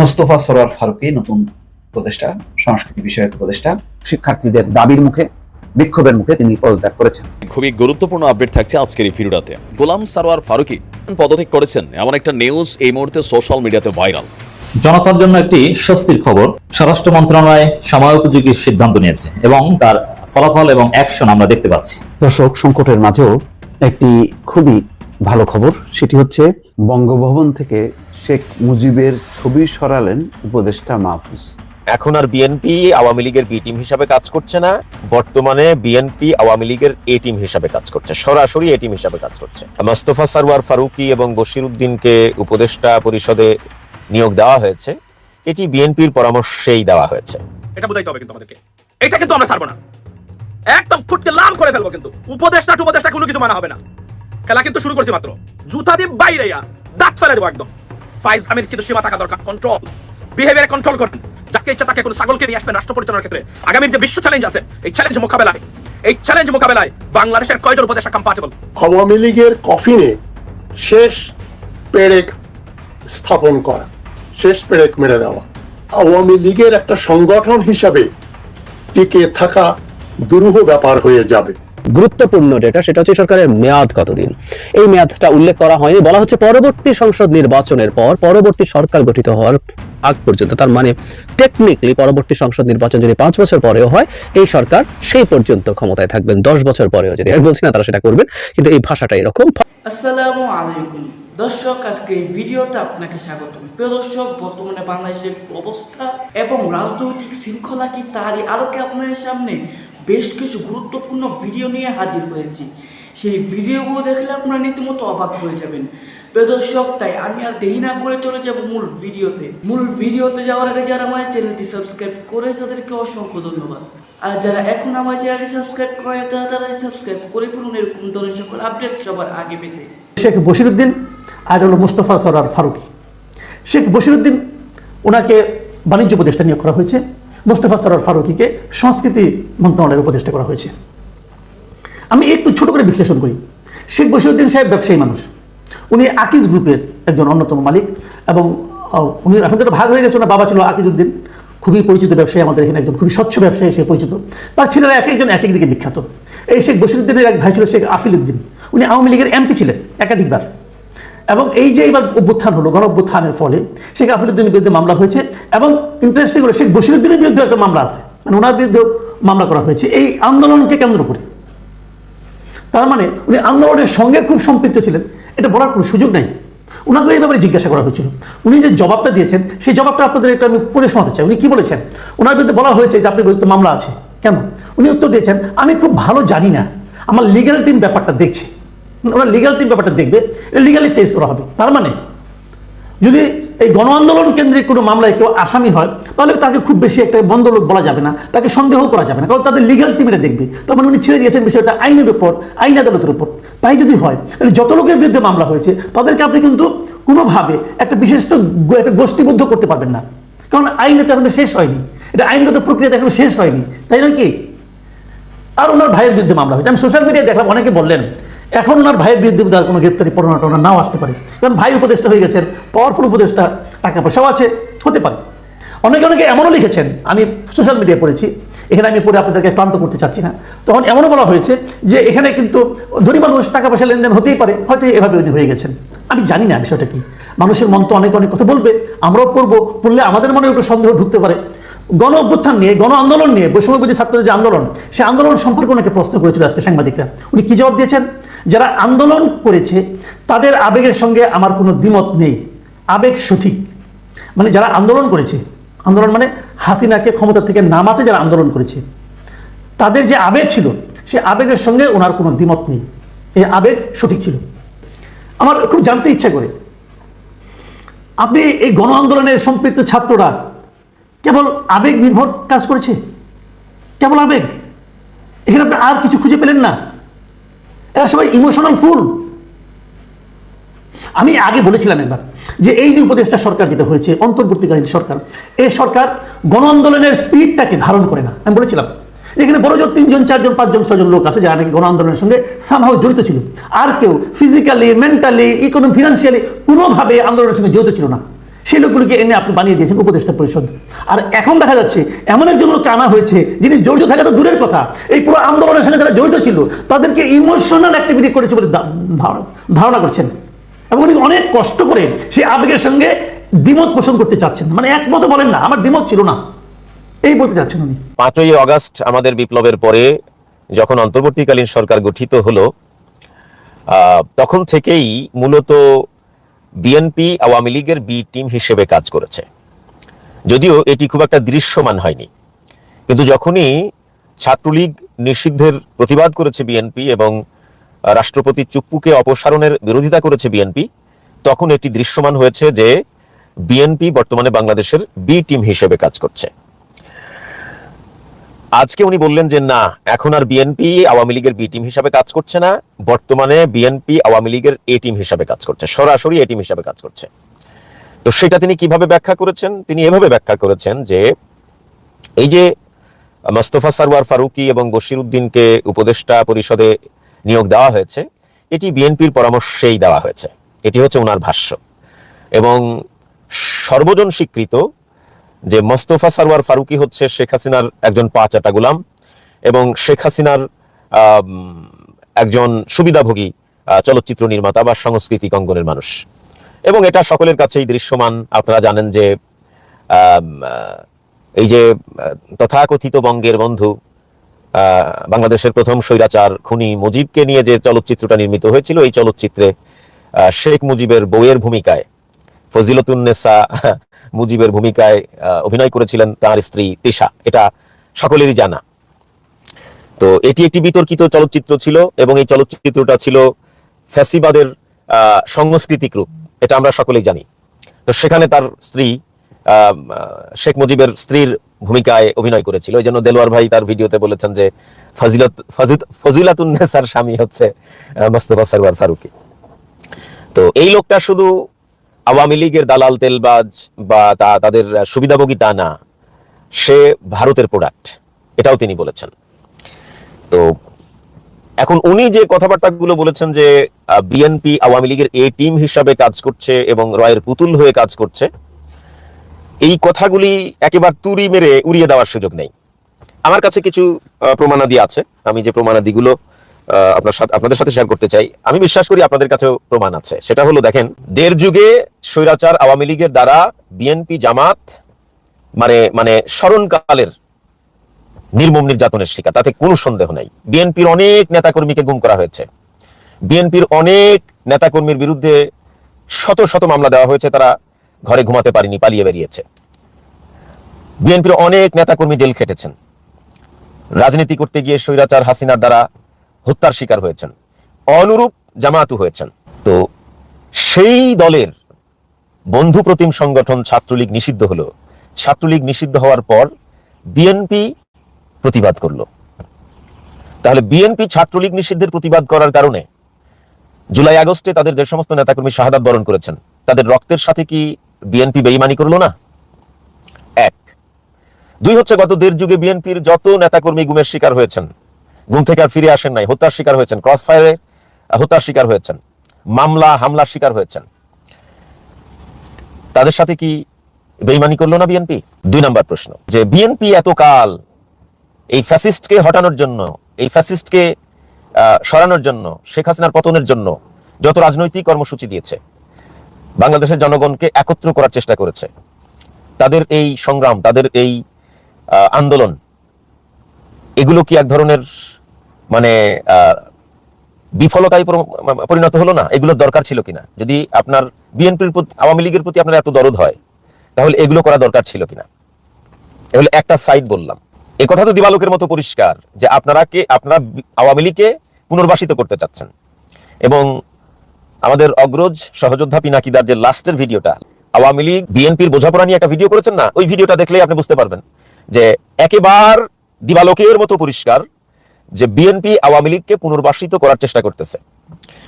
মোস্তফা সরোয়ার ফারুকি নতুন উপদেষ্টা সংস্কৃতি বিষয়ক উপদেষ্টা। শিক্ষার্থীদের দাবির মুখে বিক্ষোভের মুখে তিনি পদত্যাগ করেছেন। খুবই গুরুত্বপূর্ণ আপডেট থাকছে আজকের এই ভিডিওটাতে। গোলাম সারোয়ার ফারুকি পদত্যাগ করেছেন এমন একটা নিউজ এই মুহূর্তে সোশ্যাল মিডিয়াতে ভাইরাল জনতার জন্য একটি স্বস্তির খবর স্বরাষ্ট্র মন্ত্রণালয় সময় উপযোগী সিদ্ধান্ত নিয়েছে এবং তার ফলাফল এবং অ্যাকশন আমরা দেখতে পাচ্ছি। দর্শক সংকটের মাঝেও একটি খুবই ভালো খবর সেটি হচ্ছে বঙ্গভবন থেকে শেখ মুজিবের ছবি সরালেন উপদেষ্টা মাহফুজ। এখন আর বিএনপি আওয়ামী লীগের বি টিম হিসাবে কাজ করছে না বর্তমানে বিএনপি আওয়ামী লীগের এ টিম হিসাবে কাজ করছে সরাসরি এ টিম হিসাবে কাজ করছে। মোস্তফা সারওয়ার ফারুকি এবং বশির উদ্দিনকে উপদেষ্টা পরিষদে নিয়োগ দেওয়া হয়েছে এটি বিএনপির পরামর্শেই দেওয়া হয়েছে। এটা বুঝাইতে হবে কিন্তু আমাদেরকে এটা কিন্তু আমরা ছাড়বো না। একদম ফুটকে লাল করে ফেলব কিন্তু উপদেষ্টা উপদেশটা কোনো কিছু মানা হবে না। খেলা কিন্তু শুরু করছি মাত্র। জুতা দিয়ে বাইরে দাঁত ফেলে দেবো একদম। ফাইজ আমির কিন্তু সীমা থাকা দরকার কন্ট্রোল বিহেভিয়ার কন্ট্রোল করুন। যাকে ইচ্ছা তাকে কোনো ছাগলকে নিয়ে আসবেন রাষ্ট্র পরিচালনার ক্ষেত্রে। আগামীর যে বিশ্ব চ্যালেঞ্জ আছে, এই চ্যালেঞ্জ মোকাবেলায়, এই চ্যালেঞ্জ মোকাবেলায় বাংলাদেশের কয়জন উপদেশটা কম্পার্টেবল আওয়ামী লীগের কফিনে শেষ পেরেক স্থাপন করা, শেষ পেরেক মেরে দেওয়া। আওয়ামী লীগের একটা সংগঠন হিসাবে টিকে থাকা দুরূহ ব্যাপার হয়ে যাবে। গুরুত্বপূর্ণ যেটা, সেটা হচ্ছে সরকারের মেয়াদ কতদিন। এই মেয়াদটা উল্লেখ করা হয়নি। বলা হচ্ছে পরবর্তী সংসদ নির্বাচনের পর পরবর্তী সরকার গঠিত হওয়ার আগ পর্যন্ত, তার মানে টেকনিক্যালি পরবর্তী সংসদ নির্বাচন যদি পাঁচ বছর পরেও হয়, এই সরকার সেই পর্যন্ত ক্ষমতায় থাকবেন। দশ বছর পরেও যদি, আমি বলছি না তারা সেটা করবেন, কিন্তু এই ভাষাটা এরকম। আসসালামু আলাইকুম। দর্শক, আজকে এই ভিডিওতে আপনাকে স্বাগত প্রিয় দর্শক, বর্তমানে বাংলাদেশের অবস্থা এবং রাজনৈতিক শৃঙ্খলা কি তারই আলোকে আপনাদের সামনে বেশ কিছু গুরুত্বপূর্ণ ভিডিও নিয়ে হাজির হয়েছি। সেই ভিডিওগুলো দেখলে আপনারা রীতিমতো অবাক হয়ে যাবেন। প্রিয় দর্শক, তাই আমি আর দেরি না করে চলে যাব মূল ভিডিওতে মূল ভিডিওতে যাওয়ার আগে যারা আমার চ্যানেলটি সাবস্ক্রাইব করে তাদেরকে অসংখ্য ধন্যবাদ। আর যারা এখন আমার চ্যানেলটি সাবস্ক্রাইব করে তারা তারাই সাবস্ক্রাইব করে ফেলুন। এরকম ধরনের সকল আপডেট সবার আগে পেতে। শেখ বশিরুদ্দিন আর হলো মুস্তফা সরার ফারুকি। শেখ বশিরুদ্দিন, ওনাকে বাণিজ্য উপদেষ্টা নিয়োগ করা হয়েছে। মুস্তফা সরার ফারুকিকে সংস্কৃতি মন্ত্রণালয়ের উপদেষ্টা করা হয়েছে। আমি একটু ছোট করে বিশ্লেষণ করি। শেখ বশিরুদ্দিন সাহেব ব্যবসায়ী মানুষ। উনি আকিজ গ্রুপের একজন অন্যতম মালিক এবং উনি এখন তো ভাগ হয়ে গেছে, ওনার বাবা ছিল আকিজউদ্দিন। খুবই পরিচিত ব্যবসায়ী, আমাদের এখানে একজন খুবই স্বচ্ছ ব্যবসায়ী, সে পরিচিত। তার ছেলেরা এক একজন এক এক দিকে বিখ্যাত। এই শেখ বশিরুদ্দিনের এক ভাই ছিল শেখ আফিল উদ্দিন উনি আওয়ামী লীগের এমপি ছিলেন একাধিকবার। এবং এই যে এবার অভ্যুত্থান হলো গণ অভ্যুত্থানের ফলে শেখ আফিলুদ্দিনের বিরুদ্ধে মামলা হয়েছে এবং ইন্টারেস্টিং হলো শেখ বশিরুদ্দিনের বিরুদ্ধে একটা মামলা আছে। মানে ওনার বিরুদ্ধে মামলা করা হয়েছে। এই আন্দোলনকে কেন্দ্র করে। তার মানে উনি আন্দোলনের সঙ্গে খুব সম্পৃক্ত ছিলেন। এটা বলার কোনো সুযোগ নাই। ওনাকে এই ব্যাপারে জিজ্ঞাসা করা হয়েছিল। উনি যে জবাবটা দিয়েছেন, সেই জবাবটা আপনাদের একটু আমি পড়ে শোনাতে চাই। উনি কি বলেছেন? ওনার বিরুদ্ধে বলা হয়েছে যে আপনার বিরুদ্ধে মামলা আছে। কেন? উনি উত্তর দিয়েছেন, আমি খুব ভালো জানি না। আমার লিগ্যাল টিম ব্যাপারটা দেখছে। ওনার লিগ্যাল টিম ব্যাপারটা দেখবে লিগালি ফেস করা হবে। তার মানে যদি এই গণ আন্দোলন কেন্দ্রিক কোনো মামলায় কেউ আসামি হয়, তাহলে তাকে খুব বেশি একটা বন্ধ লোক বলা যাবে না, তাকে সন্দেহ করা যাবে না, কারণ তাদের লিগাল টিম এটা দেখবে। তার মানে উনি ছেড়ে দিয়েছেন বিষয়টা আইনের উপর, আইন আদালতের উপর। তাই যদি হয়, তাহলে যত লোকের বিরুদ্ধে মামলা হয়েছে, তাদেরকে আপনি কিন্তু কোনোভাবে একটা বিশেষ একটা গোষ্ঠীবদ্ধ করতে পারবেন না। কারণ আইনে তো এখনও শেষ হয়নি। এটা আইনগত প্রক্রিয়া এখনও শেষ হয়নি। তাই নয় কি? আর ওনার ভাইয়ের বিরুদ্ধে মামলা হয়েছে। আমি সোশ্যাল মিডিয়ায় দেখলাম, অনেকে বললেন এখন ওনার ভাইয়ের বিরুদ্ধে আর কোনো গ্রেপ্তারি পরোনা টোনা নাও আসতে পারে। কারণ ভাই উপদেষ্টা হয়ে গেছেন পাওয়ারফুল উপদেষ্টা টাকা পয়সাও আছে, হতে পারে। অনেকে অনেকে এমনও লিখেছেন, আমি সোশ্যাল মিডিয়ায় পড়েছি, এখানে আমি পড়ে আপনাদেরকে ক্লান্ত করতে চাচ্ছি না। তখন এমনও বলা হয়েছে যে এখানে কিন্তু ধনী মানুষ টাকা পয়সা লেনদেন হতেই পারে, হয়তো এভাবে উনি হয়ে গেছেন। আমি জানি না বিষয়টা কি। মানুষের মন তো অনেক অনেক কথা বলবে, আমরাও করব, পড়লে আমাদের মনে একটু সন্দেহ ঢুকতে পারে। গণ অভ্যুত্থান নিয়ে, গণ আন্দোলন নিয়ে বৈষম্যবিধি ছাত্রদের যে আন্দোলন সেই আন্দোলন সম্পর্কে ওনাকে প্রশ্ন করেছিল আজকে সাংবাদিকরা। উনি কি জবাব দিয়েছেন? যারা আন্দোলন করেছে, তাদের আবেগের সঙ্গে আমার কোনো দ্বিমত নেই। আবেগ সঠিক। মানে যারা আন্দোলন করেছে, আন্দোলন মানে হাসিনাকে ক্ষমতা থেকে নামাতে যারা আন্দোলন করেছে, তাদের যে আবেগ ছিল, সে আবেগের সঙ্গে ওনার কোনো দ্বিমত নেই। এই আবেগ সঠিক ছিল। আমার খুব জানতে ইচ্ছা করে আপনি এই গণ আন্দোলনের সম্পৃক্ত ছাত্ররা কেবল আবেগ নির্ভর কাজ করেছে? কেবল আবেগ? এখানে আপনি আর কিছু খুঁজে পেলেন না। এরা সবাই ইমোশনাল ফুল আমি আগে বলেছিলাম একবার যে এই যে উপদেষ্টা সরকার যেটা হয়েছে, অন্তর্বর্তীকালীন সরকার এই সরকার গণ আন্দোলনের স্পিডটাকে ধারণ করে না। আমি বলেছিলাম এখানে বড় জোর তিনজন, চারজন, পাঁচজন ছজন লোক আছে যারা নাকি গণ আন্দোলনের সঙ্গে সামহাও জড়িত ছিল। আর কেউ ফিজিক্যালি মেন্টালি ইকোনমি ফিনান্সিয়ালি কোনোভাবে আন্দোলনের সঙ্গে জড়িত ছিল না। সেই লোকগুলোকে এনে আপনি বানিয়ে দিয়েছেন উপদেষ্টা পরিষদ। আর এখন দেখা যাচ্ছে এমন একজন লোককে আনা হয়েছে যিনি জড়িত থাকা তো দূরের কথা। এই পুরো আন্দোলনের সঙ্গে যারা জড়িত ছিল, তাদেরকে ইমোশনাল অ্যাক্টিভিটি করেছে বলে ধারণা- করছেন। এবং উনি অনেক কষ্ট করে সেই আবেগের সঙ্গে দ্বিমত পোষণ করতে চাচ্ছেন। মানে একমত বলেন না, আমার দ্বিমত ছিল না। এই বলতে চাচ্ছেন উনি। পাঁচই অগস্ট আমাদের বিপ্লবের পরে যখন অন্তর্বর্তীকালীন সরকার গঠিত হলো তখন থেকেই মূলত বিএনপি আওয়ামী লীগের বি টিম হিসেবে কাজ করেছে। যদিও এটি খুব একটা দৃশ্যমান হয়নি। কিন্তু যখনই ছাত্রলীগ নিষিদ্ধের প্রতিবাদ করেছে বিএনপি এবং রাষ্ট্রপতি চুপ্পুকে অপসারণের বিরোধিতা করেছে বিএনপি তখন এটি দৃশ্যমান হয়েছে যে বিএনপি বর্তমানে বাংলাদেশের বি টিম হিসেবে কাজ করছে। আজকে উনি বললেন যে, না, এখন আর বিএনপি আওয়ামী লীগের বি টিম হিসাবে কাজ করছে না। বর্তমানে বিএনপি আওয়ামী লীগের এ টিম হিসাবে কাজ করছে। সরাসরি এ টিম হিসাবে কাজ করছে। তো সেটা তিনি কীভাবে ব্যাখ্যা করেছেন? তিনি এভাবে ব্যাখ্যা করেছেন যে, এই যে মোস্তফা সারওয়ার ফারুকি এবং বশির উদ্দিনকে উপদেষ্টা পরিষদে নিয়োগ দেওয়া হয়েছে, এটি বিএনপির পরামর্শেই দেওয়া হয়েছে। এটি হচ্ছে ওনার ভাষ্য। এবং সর্বজন স্বীকৃত যে মোস্তফা সারওয়ার ফারুকি হচ্ছে শেখ হাসিনার একজন পাঁচাটা গুলাম এবং শেখ হাসিনার একজন সুবিধাভোগী চলচ্চিত্র নির্মাতা বা সাংস্কৃতিক অঙ্গনের মানুষ। এবং এটা সকলের কাছেই দৃশ্যমান। আপনারা জানেন যে এই যে তথাকথিত বঙ্গের বন্ধু বাংলাদেশের প্রথম স্বৈরাচার খুনি মুজিবকে নিয়ে যে চলচ্চিত্রটা নির্মিত হয়েছিল, এই চলচ্চিত্রে শেখ মুজিবের বউয়ের ভূমিকায় ফজিলতুন্নেসা মুজিবের ভূমিকায় অভিনয় করেছিলেন তার স্ত্রী তিশা। এটা সকলেরই জানা। তো এটি একটি বিতর্কিত চলচ্চিত্র ছিল এবং এই চলচ্চিত্রটা ছিল ফ্যাসিবাদের সাংস্কৃতিক রূপ। এটা আমরা সকলেই জানি। তো সেখানে তার স্ত্রী শেখ মুজিবের স্ত্রীর ভূমিকায় অভিনয় করেছিল। এই জন্য দেলোয়ার ভাই তার ভিডিওতে বলেছেন যে, ফজিলত ফজিলাতুন্নেসার স্বামী হচ্ছে মোস্তফা সরওয়ার ফারুকি। তো এই লোকটা শুধু আওয়ামী লীগের দালাল তেলবাজ বা তা তাদের সুবিধাভোগী তা না, সে ভারতের প্রোডাক্ট এটাও তিনি বলেছেন। তো এখন উনি যে কথাবার্তাগুলো বলেছেন যে বিএনপি আওয়ামী লীগের এ টিম হিসাবে কাজ করছে এবং রয়ের পুতুল হয়ে কাজ করছে, এই কথাগুলি একেবারে তুড়ি মেরে উড়িয়ে দেওয়ার সুযোগ নেই। আমার কাছে কিছু প্রমাণাদি আছে। আমি যে প্রমাণাদিগুলো আপনার সাথে আপনাদের সাথে শেয়ার করতে চাই। আমি বিশ্বাস করি আপনাদের কাছেও প্রমাণ আছে। সেটা হলো, দেখেন, দেড় যুগে স্বৈরাচার আওয়ামী লীগের দ্বারা বিএনপি জামাত মানে মানে স্মরণকালের নির্মম নির্যাতনের শিকার। তাতে কোনো সন্দেহ নাই। বিএনপির অনেক নেতাকর্মীকে গুম করা হয়েছে। বিএনপির অনেক নেতাকর্মীর বিরুদ্ধে শত শত মামলা দেওয়া হয়েছে। তারা ঘরে ঘুমাতে পারেনি, পালিয়ে বেরিয়েছে। বিএনপির অনেক নেতাকর্মী জেল খেটেছেন। রাজনীতি করতে গিয়ে স্বৈরাচার হাসিনার দ্বারা হত্যার শিকার হয়েছেন। অনুরূপ জামায়াতু হয়েছেন। তো সেই দলের বন্ধু প্রতিম সংগঠন ছাত্রলীগ নিষিদ্ধ হলো। ছাত্রলীগ নিষিদ্ধ হওয়ার পর বিএনপি প্রতিবাদ করল। তাহলে বিএনপি ছাত্রলীগ নিষিদ্ধের প্রতিবাদ করার কারণে জুলাই আগস্টে তাদের যে সমস্ত নেতাকর্মী শাহাদাত বরণ করেছেন, তাদের রক্তের সাথে কি বিএনপি বেইমানি করল না? এক। দুই হচ্ছে গত দেড় যুগে বিএনপির যত নেতাকর্মী গুমের শিকার হয়েছেন ঘুম থেকে আর ফিরে আসেন নাই। হত্যার শিকার হয়েছেন ক্রস ফায়ারে হত্যার শিকার হয়েছেন, মামলা, হামলার শিকার হয়েছেন। তাদের সাথে কি বেইমানি করল না বিএনপি? দুই নম্বর প্রশ্ন। যে বিএনপি এতকাল এই ফ্যাসিস্টকে হটানোর জন্য, এই ফ্যাসিস্টকে সরানোর জন্য, শেখ হাসিনার পতনের জন্য যত রাজনৈতিক কর্মসূচি দিয়েছে, বাংলাদেশের জনগণকে একত্র করার চেষ্টা করেছে, তাদের এই সংগ্রাম, তাদের এই আন্দোলন এগুলো কি এক ধরনের মানে বিফলতায় পরিণত হলো না? এগুলোর দরকার ছিল কিনা? যদি আপনার বিএনপির প্রতি, আওয়ামী লীগের প্রতি আপনার এত দরদ হয়, তাহলে এগুলো করা দরকার ছিল কিনা? এগুলো একটা সাইড বললাম। এ কথা তো দিবালোকের মতো পরিষ্কার, যে আপনারা কে, আপনারা আওয়ামী লীগকে পুনর্বাসিত করতে চাচ্ছেন। এবং আমাদের অগ্রজ সহযোদ্ধা পিনাকিদার যে লাস্টের ভিডিওটা, আওয়ামী লীগ বিএনপির বোঝাপড়া নিয়ে একটা ভিডিও করেছেন না? ওই ভিডিওটা দেখলেই আপনি বুঝতে পারবেন যে একেবার দিবালোকের মতো পরিষ্কার যে বিএনপি আওয়ামী লীগকে পুনর্বাসিত করার চেষ্টা করতেছে।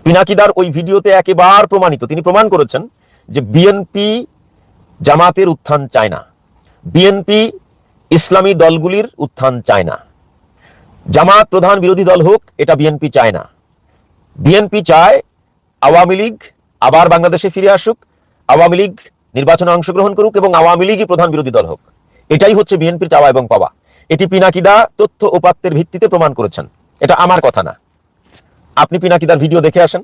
পিনাকিদার ওই ভিডিওতে একেবার প্রমাণিত, তিনি প্রমাণ করেছেন যে বিএনপি জামাতের উত্থান চায় না। বিএনপি ইসলামী দলগুলির উত্থান চায় না। জামাত প্রধান বিরোধী দল হোক, এটা বিএনপি চায় না। বিএনপি চায় আওয়ামী লীগ আবার বাংলাদেশে ফিরে আসুক, আওয়ামী লীগ নির্বাচনে অংশগ্রহণ করুক এবং আওয়ামী লীগই প্রধান বিরোধী দল হোক। এটাই হচ্ছে বিএনপির চাওয়া এবং পাওয়া। এটি পিনাকিদা তথ্য উপাত্তের ভিত্তিতে প্রমাণ করেছেন। এটা আমার কথা না। আপনি পিনাকিদার ভিডিও দেখে আসেন।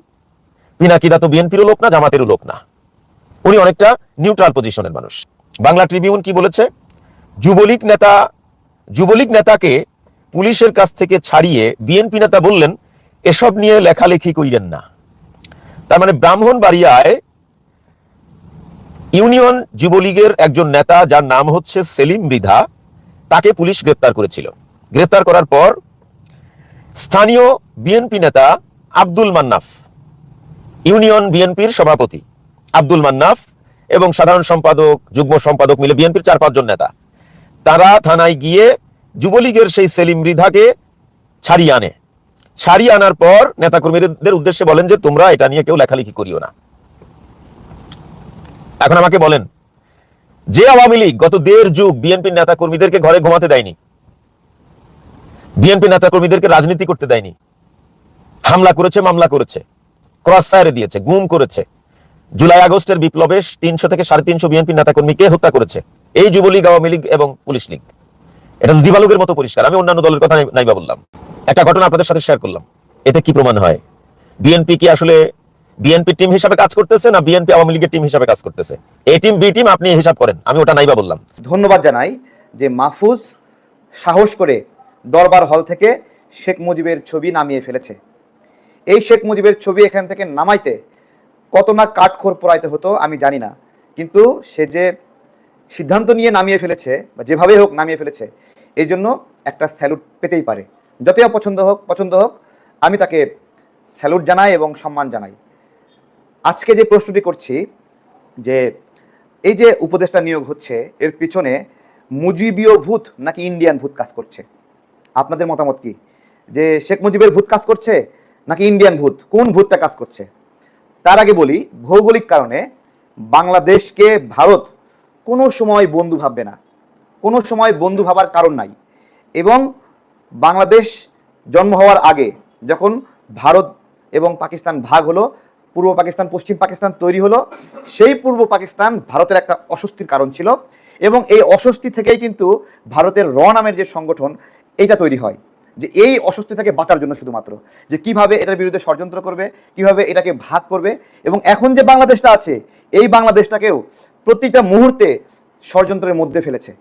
পিনাকিদা তো বিএনপিরও লোক না, জামাতেরও লোক না। উনি অনেকটা নিউট্রাল পজিশনের মানুষ। বাংলা ট্রিবিউন কি বলেছে? যুবলীগ নেতা, যুবলীগ নেতাকে পুলিশের কাছ থেকে ছাড়িয়ে বিএনপি নেতা বললেন, এসব নিয়ে লেখালেখি কইরেন না। তার মানে ব্রাহ্মণবাড়িয়ায় ইউনিয়ন যুবলীগের একজন নেতা, যার নাম হচ্ছে সেলিম মৃধা তাকে পুলিশ গ্রেপ্তার করেছিল। গ্রেপ্তার করার পর স্থানীয় বিএনপি নেতা আব্দুল মান্নাফ, ইউনিয়ন বিএনপির সভাপতি আব্দুল মান্নাফ এবং সাধারণ সম্পাদক, যুগ্ম সম্পাদক মিলে বিএনপির চার পাঁচজন নেতা, তারা থানায় গিয়ে যুবলীগের সেই সেলিম মৃধাকে ছাড়িয়ে আনে। ছাড়িয়ে আনার পর নেতাকর্মীদের উদ্দেশ্যে বলেন যে, তোমরা এটা নিয়ে কেউ লেখালেখি করিও না। এখন আমাকে বলেন যে আওয়ামী লীগ গত দেড় যুগ বিএনপির নেতা কর্মীদেরকে ঘরে ঘুমাতে দেয়নি বিএনপি নেতা কর্মীদেরকে রাজনীতি করতে দেয়নি, হামলা করেছে, মামলা করেছে ক্রস ফায়ারে দিয়েছে, গুম করেছে। জুলাই আগস্টের বিপ্লবে তিনশো থেকে সাড়ে তিনশো বিএনপি নেতা কর্মীকে হত্যা করেছে এই যুবলীগ, আওয়ামী লীগ এবং পুলিশ লীগ। এটা দিবালোকের মতো পরিষ্কার, আমি অন্যান্য দলের কথা নাইবা বললাম। একটা ঘটনা আপনাদের সাথে শেয়ার করলাম। এতে কি প্রমাণ হয়? বিএনপি কি আসলে বিএনপি টিম হিসাবে কাজ করতেছে না বিএনপি আওয়ামী লীগের টিম হিসাবে কাজ করতেছে? এ টিম, বি টিম আপনি হিসাব করেন, আমি ওটা নাইবা বললাম। ধন্যবাদ জানাই যে মাহফুজ সাহস করে দরবার হল থেকে শেখ মুজিবের ছবি নামিয়ে ফেলেছে। এই শেখ মুজিবের ছবি এখান থেকে নামাইতে কত না কাঠখোর পড়াইতে হতো আমি জানি না। কিন্তু সে যে সিদ্ধান্ত নিয়ে নামিয়ে ফেলেছে, বা যেভাবে হোক নামিয়ে ফেলেছে, এই জন্য একটা স্যালুট পেতেই পারে। যতই অপছন্দ হোক, পছন্দ হোক, আমি তাকে স্যালুট জানাই এবং সম্মান জানাই। আজকে যে প্রশ্নটি করছি, যে এই যে উপদেষ্টা নিয়োগ হচ্ছে, এর পিছনে মুজিবীয় ভূত নাকি ইন্ডিয়ান ভূত কাজ করছে? আপনাদের মতামত কি? যে শেখ মুজিবের ভূত কাজ করছে নাকি ইন্ডিয়ান ভূত? কোন ভূতটা কাজ করছে? তার আগে বলি, ভৌগোলিক কারণে বাংলাদেশকে ভারত কোনো সময় বন্ধু ভাববে না। কোনো সময় বন্ধু ভাবার কারণ নাই। এবং বাংলাদেশ জন্ম হওয়ার আগে যখন ভারত এবং পাকিস্তান ভাগ হলো পূর্ব পাকিস্তান, পশ্চিম পাকিস্তান তৈরি হলো। সেই পূর্ব পাকিস্তান ভারতের একটা অস্বস্তির কারণ ছিল এবং এই অস্বস্তি থেকেই কিন্তু ভারতের র নামের যে সংগঠন, এইটা তৈরি হয়। যে এই অস্বস্তি থেকে বাঁচার জন্য শুধুমাত্র। যে কীভাবে এটার বিরুদ্ধে ষড়যন্ত্র করবে, কীভাবে এটাকে ভাগ করবে এবং এখন যে বাংলাদেশটা আছে, এই বাংলাদেশটাকেও প্রতিটা মুহূর্তে ষড়যন্ত্রের মধ্যে ফেলেছে।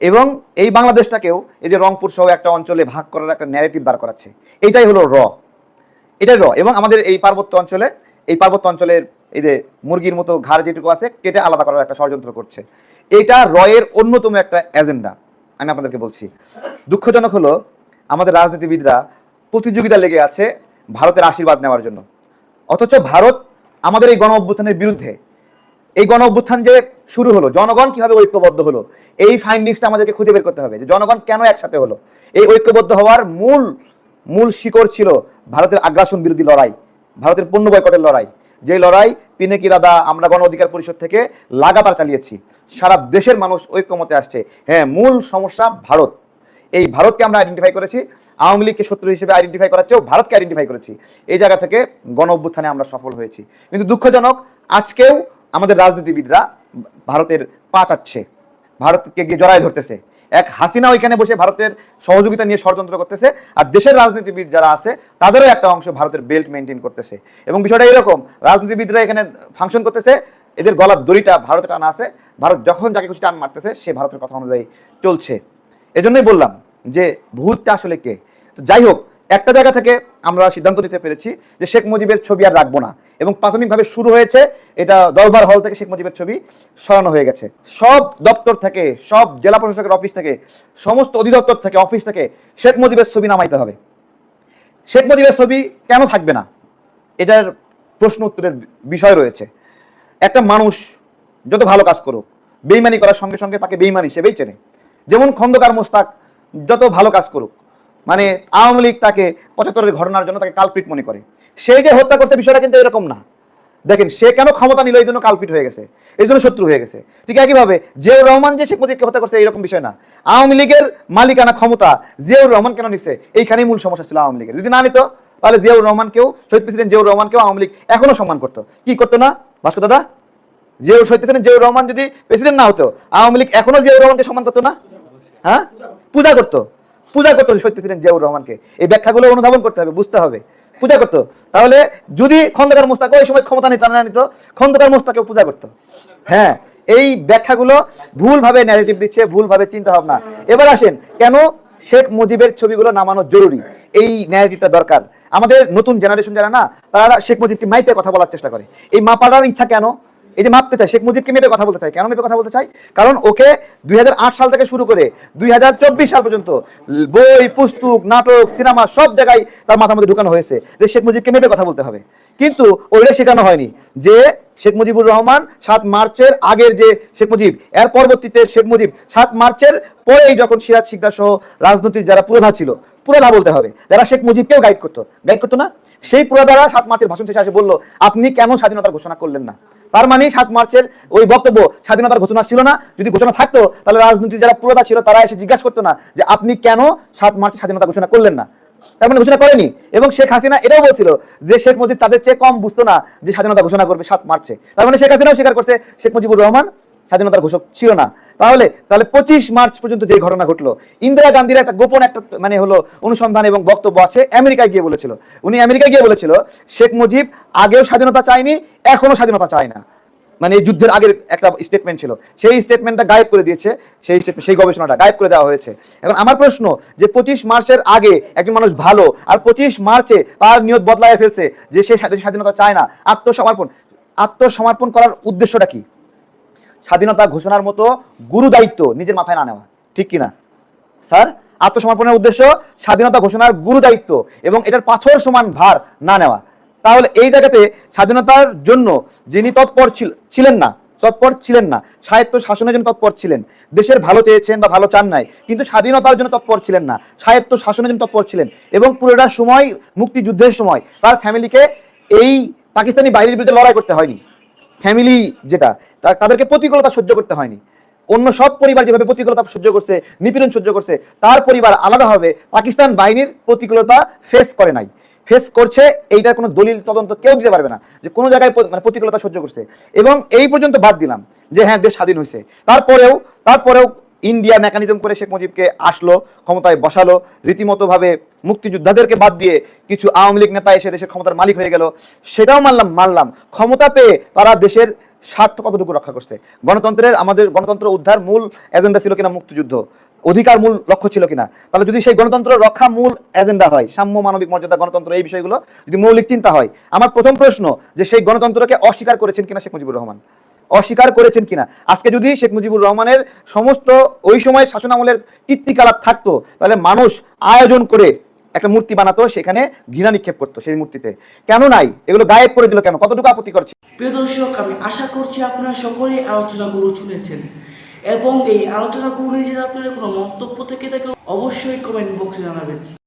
এবং এই বাংলাদেশটাকেও এই যে রংপুর সহ একটা অঞ্চলে ভাগ করার একটা ন্যারেটিভ দাঁড় করাচ্ছে। এটাই হলো র। এটাই র এবং আমাদের এই পার্বত্য অঞ্চলে, এই পার্বত্য অঞ্চলের এই যে মুরগির মতো ঘাড় যেটুকু আছে, কেটে আলাদা করার একটা ষড়যন্ত্র করছে। এটা রয়ের অন্যতম একটা এজেন্ডা আমি আপনাদেরকে বলছি। দুঃখজনক হলো, আমাদের রাজনীতিবিদরা প্রতিযোগিতা লেগে আছে ভারতের আশীর্বাদ নেওয়ার জন্য। অথচ ভারত আমাদের এই গণ অভ্যুত্থানের বিরুদ্ধে, এই গণ অভ্যুত্থান যে শুরু হলো, জনগণ কীভাবে ঐক্যবদ্ধ হলো, এই ফাইন্ডিংসটা আমাদেরকে খুঁজে বের করতে হবে যে জনগণ কেন একসাথে হলো। এই ঐক্যবদ্ধ হওয়ার মূল মূল শিকড় ছিল ভারতের আগ্রাসন বিরোধী লড়াই, ভারতের পণ্য বয়কটের লড়াই। যে লড়াই, পিনেকি দাদা, আমরা গণ অধিকার পরিষদ থেকে লাগাতার চালিয়েছি। সারা দেশের মানুষ ঐক্যমতে আসছে। হ্যাঁ মূল সমস্যা ভারত। এই ভারতকে আমরা আইডেন্টিফাই করেছি। আওয়ামী লীগকে শত্রু হিসেবে আইডেন্টিফাই করার চেয়েও ভারতকে আইডেন্টিফাই করেছি। এই জায়গা থেকে গণ অভ্যুত্থানে আমরা সফল হয়েছি। কিন্তু দুঃখজনক, আজকেও আমাদের রাজনীতিবিদরা ভারতের পা চাচ্ছে। ভারতকে গিয়ে জড়ায় ধরতেছে। এক হাসিনা ওইখানে বসে ভারতের সহযোগিতা নিয়ে ষড়যন্ত্র করতেছে। আর দেশের রাজনীতিবিদ যারা আছে, তাদেরও একটা অংশ ভারতের বেল্ট মেনটেন করতেছে। এবং বিষয়টা এরকম, রাজনীতিবিদরা এখানে ফাংশন করতেছে, এদের গলার দড়িটা ভারতে টানা আছে, ভারত যখন যাকে কিছু টান মারতেছে, সে ভারতের কথা অনুযায়ী চলছে। এজন্যই বললাম যে, ভূতটা আসলে কে? তো যাই হোক, একটা জায়গা থেকে আমরা সিদ্ধান্ত নিতে পেরেছি যে শেখ মুজিবের ছবি আর রাখব না। এবং প্রাথমিকভাবে শুরু হয়েছে এটা দরবার হল থেকে শেখ মুজিবের ছবি সরানো হয়ে গেছে। সব দপ্তর থেকে, সব জেলা প্রশাসকের অফিস থেকে, সমস্ত অধিদপ্তর থেকে, অফিস থেকে শেখ মুজিবের ছবি নামাইতে হবে। শেখ মুজিবের ছবি কেন থাকবে না? এটার প্রশ্ন উত্তরের বিষয় রয়েছে। একটা মানুষ যত ভালো কাজ করুক, বেইমানি করার সঙ্গে সঙ্গে তাকে বেইমান হিসেবেই চেনে। যেমন খন্দকার মোস্তাক যত ভালো কাজ করুক মানে আওয়ামী লীগ তাকে পঁচাত্তরের ঘটনার জন্য তাকে কালপিট মনে করে। সে যে হত্যা করছে বিষয়টা কিন্তু এরকম না। দেখেন, সে কেন ক্ষমতা নিল এই জন্য কালপিট হয়ে গেছে, এই জন্য শত্রু হয়ে গেছে। ঠিক একইভাবে জিয়াউর রহমান যে শেখ মুজিবকে হত্যা করছে এইরকম বিষয় না। আওয়ামী লীগের মালিকানা ক্ষমতা জিয়াউর রহমান কেন নিচ্ছে এইখানেই মূল সমস্যা ছিল আওয়ামী লীগের। যদি না নিত, তাহলে জিয়াউর রহমানকেও, শহীদ প্রেসিডেন্ট জিয়াউর রহমানকেও আওয়ামী লীগ এখনও সম্মান করতো। কি করতো না? ভাস্কর দাদা, জিয়াউর, শহীদ প্রেসিডেন্ট জিয়াউর রহমান যদি প্রেসিডেন্ট না হতো, আওয়ামী লীগ এখনও জিয়াউর রহমানকে সম্মান করতো না? হ্যাঁ? পূজা করতো। পূজা করতো শহীদ প্রেসিডেন্ট জিয়াউর রহমানকে। এই ব্যাখ্যাগুলো অনুধাবন করতে হবে, বুঝতে হবে। পূজা করতো। তাহলে যদি খন্দকার মোস্তাক, ওই সময় ক্ষমতা নিত না নিত, খন্দকার মোস্তাকেও পূজা করতো। হ্যাঁ এই ব্যাখ্যাগুলো ভুলভাবে ন্যারেটিভ দিচ্ছে, ভুলভাবে চিন্তা ভাবনা। এবার আসেন, কেন শেখ মুজিবের ছবিগুলো নামানো জরুরি? এই ন্যারেটিভটা দরকার। আমাদের নতুন জেনারেশন যারা না, তারা শেখ মুজিবকে মাইপে কথা বলার চেষ্টা করে। এই মাপাটার ইচ্ছা কেন? এই যে মাপতে চাই, শেখ মুজিবকে মেপে কথা বলতে চাই। কেন মেপে কথা বলতে চাই? কারণ ওকে দুই হাজার আট সাল থেকে শুরু করে দুই হাজার চব্বিশ সাল পর্যন্ত বই, পুস্তক, নাটক, সিনেমা সব জায়গায় তার মাথার মধ্যে ঢুকানো হয়েছে যে শেখ মুজিবকে মেপে কথা বলতে হবে। কিন্তু ওইটা শেখানো হয়নি যে শেখ মুজিবুর রহমান সাত মার্চের আগের যে শেখ মুজিব, এর পরবর্তীতে শেখ মুজিব সাত মার্চের পরেই যখন সিরাজ শিকদার সহ রাজনৈতিক যারা পুরোধা ছিল, পুরোধা বলতে হবে। যারা শেখ মুজিবকেও গাইড করতো। গাইড করতো না? সেই পুরোধারা সাত মার্চের ভাষণ শেষে এসে বলল, আপনি কেন স্বাধীনতার ঘোষণা করলেন না? তার মানে সাত মার্চের ওই বক্তব্য স্বাধীনতার ঘোষণা ছিল না। যদি ঘোষণা থাকতো, তাহলে রাজনীতি যারা পুরোধা ছিল, তারা এসে জিজ্ঞাসা করতো না যে, আপনি কেন সাত মার্চ স্বাধীনতা ঘোষণা করলেন না? তার মানে ঘোষণা করেনি। এবং শেখ হাসিনা এটাও বলছিল যে, শেখ মুজিব তাদের চেয়ে কম বুঝতো না যে, স্বাধীনতা ঘোষণা করবে সাত মার্চে। তার মানে শেখ হাসিনাও স্বীকার করছে, শেখ মুজিবুর রহমান স্বাধীনতার ঘোষক ছিল না। তাহলে তাহলে পঁচিশ মার্চ পর্যন্ত যে ঘটনা ঘটলো, ইন্দিরা গান্ধীর একটা গোপন একটা মানে হলো অনুসন্ধান এবং বক্তব্য আছে, আমেরিকায় গিয়ে বলেছিল। উনি আমেরিকায় গিয়ে বলেছিল, শেখ মুজিব আগেও স্বাধীনতা চায়নি এখনও স্বাধীনতা চায় না। মানে এই যুদ্ধের আগের একটা স্টেটমেন্ট ছিল। সেই স্টেটমেন্টটা গায়েব করে দিয়েছে, সেই সেই গবেষণাটা গায়েব করে দেওয়া হয়েছে। এখন আমার প্রশ্ন, যে পঁচিশ মার্চের আগে একজন মানুষ ভালো আর পঁচিশ মার্চে তার নিয়ত বদলায় ফেলছে, যে সে স্বাধীনতা চায় না, আত্মসমর্পণ আত্মসমর্পণ করার উদ্দেশ্যটা কি? স্বাধীনতা ঘোষণার মতো গুরু দায়িত্ব নিজের মাথায় না নেওয়া। ঠিক কিনা? স্যার, আত্মসমর্পণের উদ্দেশ্য স্বাধীনতা ঘোষণার গুরু দায়িত্ব এবং এটার পাথর সমান ভার না নেওয়া। তাহলে এই জায়গাতে স্বাধীনতার জন্য যিনি তৎপর ছিলেন না, তৎপর ছিলেন না সাহিত্য শাসনের জন্য তৎপর ছিলেন। দেশের ভালো চেয়েছেন বা ভালো চান নাই, কিন্তু স্বাধীনতার জন্য তৎপর ছিলেন না সাহিত্য শাসনের জন্য তৎপর ছিলেন এবং পুরোটা সময় মুক্তিযুদ্ধের সময় তার ফ্যামিলিকে এই পাকিস্তানি বাহিনীর বিরুদ্ধে লড়াই করতে হয়নি। ফ্যামিলি যেটা তাদেরকে প্রতিকূলতা সহ্য করতে হয়নি। অন্য সব পরিবার যেভাবে প্রতিকূলতা সহ্য করছে, নিপীড়ন সহ্য করছে, তার পরিবার আলাদাভাবে পাকিস্তান বাহিনীর প্রতিকূলতা ফেস করে নাই। ফেস করছে, এইটার কোনো দলিল, তদন্ত কেউ দিতে পারবে না, যে কোনো জায়গায় মানে প্রতিকূলতা সহ্য করছে। এবং এই পর্যন্ত বাদ দিলাম, যে হ্যাঁ দেশ স্বাধীন হয়েছে তারপরেও তারপরেও ইন্ডিয়া মেকানিজম করে শেখ মুজিবকে আসলো, ক্ষমতায় বসালো, রীতিমতোভাবে মুক্তিযোদ্ধাদেরকে বাদ দিয়ে কিছু আওয়ামী লীগ নেতা এসে দেশের ক্ষমতার মালিক হয়ে গেল। সেটাও মানলাম মানলাম। ক্ষমতা পেয়ে তারা দেশের স্বার্থ কতটুকু রক্ষা করছে? গণতন্ত্রের আমাদের, গণতন্ত্র উদ্ধার মূল এজেন্ডা ছিল কিনা মুক্তিযুদ্ধ? অধিকার মূল লক্ষ্য ছিল কিনা? তাহলে যদি সেই গণতন্ত্র রক্ষা মূল এজেন্ডা হয়, সাম্য মানবিক মর্যাদা গণতন্ত্র এই বিষয়গুলো, যদি মৌলিক চিন্তা হয়, আমার প্রথম প্রশ্ন যে সেই গণতন্ত্রকে অস্বীকার করেছেন কিনা শেখ মুজিবুর রহমান? অস্বীকার করেছেন কিনা? আজকে যদি শেখ মুজিবুর রহমানের সমস্ত ওই সময় শাসনামলের কীর্তিকলাপ থাকতো, তাহলে মানুষ আয়োজন করে একটা মূর্তি বানাতো, সেখানে ঘৃণা নিক্ষেপ করতো সেই মূর্তিতে। কেন নাই? এগুলো গায়েব করে দিল কেন? কতটুকু আপত্তি করছে? প্রিয় দর্শক, আমি আশা করছি আপনারা সকলেই আলোচনাগুলো শুনেছেন এবং এই আলোচনাগুলো নিয়ে যদি আপনাদের কোনো মন্তব্য থেকে থাকে অবশ্যই কমেন্ট বক্সে জানাবেন।